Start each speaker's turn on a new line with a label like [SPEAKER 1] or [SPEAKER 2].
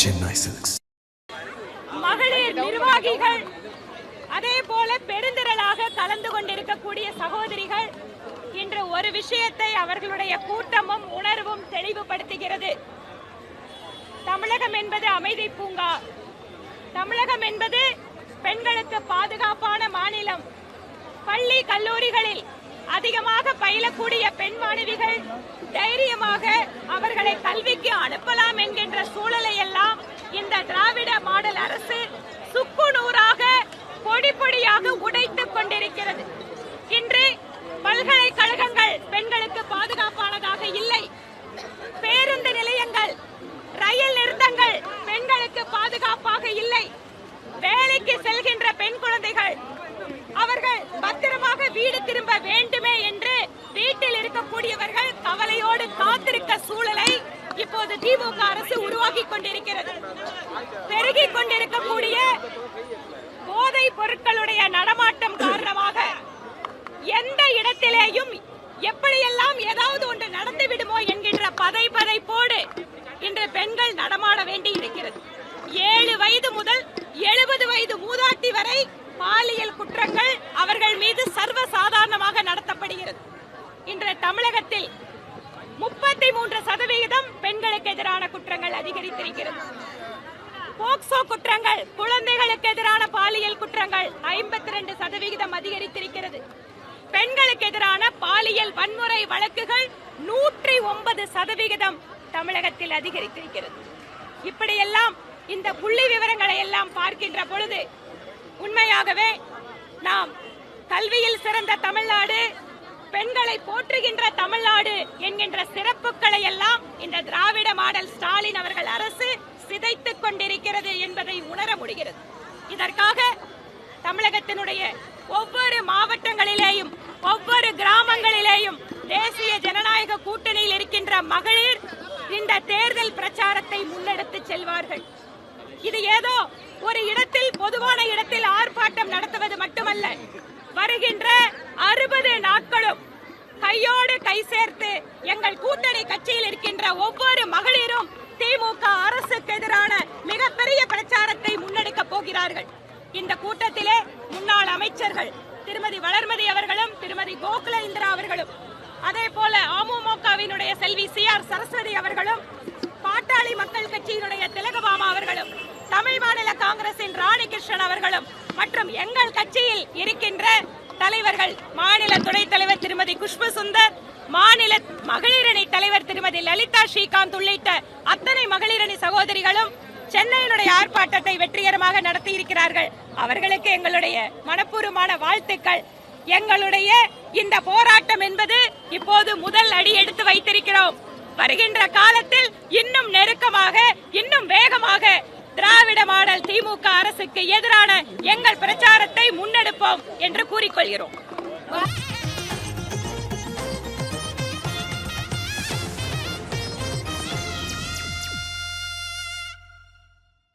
[SPEAKER 1] Chennai Silks.
[SPEAKER 2] மகளிர் நிர்வாகிகள் அதே போல பெருந்திரளாக கலந்து கொண்டிருக்கக்கூடிய சகோதரிகள் இன்று ஒரு விஷயத்தை அவர்களுடைய கூட்டமும் உணர்வும் தெளிவுபடுத்துகிறது. தமிழகம் என்பது அமைதி பூங்கா. தமிழகம் என்பது பெண்களுக்கு பாதுகாப்பான மாநிலம். பள்ளி கல்லூரிகளில் அதிகமாக பயிலக்கூடிய பெண் மாணவிகள் அவர்களை கல்விக்கு அனுப்பலாம் என்கின்ற சூழலை எல்லாம் இந்த திராவிட மாடல் அரசு சுக்குநூறாக பொடி பொடியாக உடைத்துக் கொண்டிருக்கிறது. இன்று பல்கலைக்கழகங்கள் பெண்களுக்கு பாதுகாப்பானதாக இல்லை. பேருந்து நிலையங்கள் ரயில் நிறுத்தங்கள் பெண்களுக்கு பாதுகாப்பாக இல்லை. வேலைக்கு செல்கின்ற பெண் குழந்தைகள் அவர்கள் பத்திரமாக வீடு திரும்ப வேண்டுமே என்று இருக்கக்கூடியவர்கள் கவலையோடு காத்திருக்க சூழலை இப்போது திமுக அரசு உருவாக்கி கொண்டிருக்கிறது. பெருகி கொண்டிருக்கக்கூடிய போதைப் பொருட்களுடைய நடமாட்டம் காரணமாக எந்த இடத்திலேயும் எப்படியெல்லாம் ஏதாவது ஒன்று நடந்து விடுமோ என்கின்ற பதை பதைப்போடு இன்று பெண்கள் நடமாட வேண்டி இருக்கிறது ஏழு வயது முதல் எழுபது வயது மூதாட்டி வரை பாலியல் குற்றங்கள் தமிழகத்தில் முப்பத்தி மூன்று சதவிகிதம் பெண்களுக்கு எதிரான குற்றங்கள் அதிகரித்திருக்கிறது. போக்சோ குற்றங்கள் குழந்தைகளுக்கு எதிரான பாலியல் குற்றங்கள் ஐம்பத்தி ரெண்டு சதவிகிதம் அதிகரித்திருக்கிறது. பெண்களுக்கு எதிரான பாலியல் வன்முறை வழக்குகள் நூற்றி ஒன்பது சதவிகிதம் தமிழகத்தில் அதிகரித்திருக்கிறது. இப்படியெல்லாம் இந்த புள்ளி விவரங்களை எல்லாம் பார்க்கின்ற பொழுது உண்மையாகவே நாம் கல்வியில் சிறந்த தமிழ்நாடு பெண்களை போற்றுகின்ற தமிழ்நாடு என்கின்ற சிறப்புகளை எல்லாம் இந்த திராவிட மாடல் ஸ்டாலின் அவர்கள் அரசு சிதைத்துக் கொண்டிருக்கிறது என்பதை உணர முடிகிறது. இதற்காக தமிழகத்தினுடைய ஒவ்வொரு மாவட்டங்களிலேயும் ஒவ்வொரு கிராமங்களிலேயும் தேசிய ஜனநாயக கூட்டணியில் இருக்கின்ற மகளிர் இந்த தேர்தல் பிரச்சாரத்தை முன்னெடுத்து செல்வார்கள். இது ஏதோ ஒரு இடத்தில் பொதுவான இடத்தில் ஆர்ப்பாட்டம் நடத்துவது மட்டுமல்ல வருகின்ற அறுபது கை சேர்த்து எங்கள் கூட்டணி கட்சியில் இருக்கின்ற ஒவ்வொரு மகளிரும் திமுக அரசுக்கு எதிரான மிகப்பெரிய பிரச்சாரத்தை முன்னெடுக்க போகிறார்கள். இந்த கூட்டத்திலே முன்னாள் அமைச்சர்கள் திருமதி வளர்மதி அவர்களும் திருமதி கோகுல இந்திரா அவர்களும் அதே போல அமமுகவினுடைய செல்வி சி ஆர் சரஸ்வதி அவர்களும் பாட்டாளி மக்கள் கட்சியினுடைய திலகபாமா அவர்களும் தமிழ் மாநில காங்கிரசின் ராணி கிருஷ்ணன் அவர்களும் மற்றும் எங்கள் கட்சியில் இருக்கின்ற தலைவர்கள் மாநில துணைத் தலைவர் திருமதி குஷ்பு சுந்தர் மாநில மகளிரணி தலைவர் திருமதி லலிதா ஸ்ரீகாந்த் உள்ளிட்ட அத்தனை மகளிரணி சகோதரிகளும் சென்னையினுடைய ஆர்ப்பாட்டத்தை வெற்றிகரமாக நடத்தி இருக்கிறார்கள் அவர்களுக்கு எங்களுடைய மனப்பூர்வமான வாழ்த்துக்கள். எங்களுடைய இந்த போராட்டம் என்பது இப்போது முதல் அடி எடுத்து வைத்திருக்கிறோம். வருகின்ற காலத்தில் இன்னும் நெருக்கமாக இன்னும் வேகமாக திராவிட மாடல் திமுக அரசுக்கு எதிரான எங்கள் பிரச்சாரத்தை முன்னெடுப்போம் என்று கூறிக்கொள்கிறோம்.